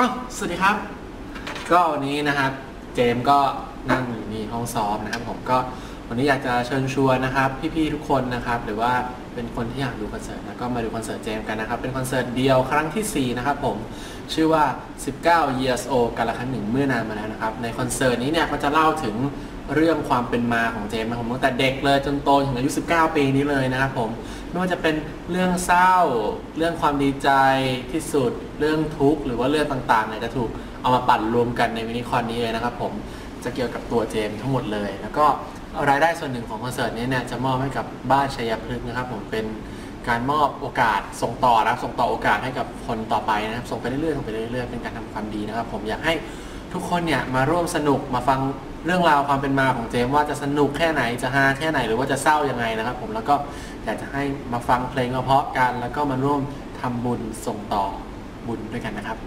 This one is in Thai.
อ๋อสวัสดีครับ ก็วันนี้นะครับเจมก็นั่งอยู่นี่ห้องซ้อมนะครับ ผมก็วันนี้อยากจะเชิญชวนนะครับ พี่ๆทุกคนนะครับ หรือว่าเป็นคนที่อยากดูคอนเสิร์ตนะก็มาดูคอนเสิร์ตเจมกันนะครับ เป็นคอนเสิร์ตเดียวครั้งทีสี่4 นะครับผมชื่อว่า 19 years old กันละครั้งหนึ่งเมื่อนานมาแล้วนะครับ ในคอนเสิร์ตนี้เนี่ยก็จะเล่าถึง เรื่องความเป็นมาของเจมส์นะผมตั้งแต่เด็กเลยจนโตถึงอายุ 19 ปีนี้เลยนะครับผมไม่ว่าจะเป็นเรื่องเศร้า เรื่องความดีใจที่สุด เรื่องทุกข์หรือว่าเรื่องต่างๆเนี่ยจะถูกเอามาปั่นรวมกันในมินิคอนนี้เลยนะครับผมจะเกี่ยวกับตัวเจมส์ทั้งหมดเลย แล้วก็รายได้ส่วนหนึ่งของคอนเสิร์ตนี้เนี่ยจะมอบให้กับบ้านชัยพฤกษ์นะครับผมเป็นการมอบโอกาสส่งต่อนะครับส่งต่อโอกาสให้กับคนต่อไปนะครับ ส่งไปเรื่อยๆส่งไปเรื่อยๆเป็นการทำความดีนะครับ ผมอยากให้ ทุกคนเนี่ยมาร่วมสนุกมาฟังเรื่องราวความเป็นมาของเจมส์ว่าจะสนุกแค่ไหนจะฮาแค่ไหนหรือว่าจะเศร้ายังไงนะครับ ผมแล้วก็อยากจะให้มาฟังเพลงเพราะๆกัน แล้วก็มาร่วมทำบุญส่งต่อบุญด้วยกันนะครับ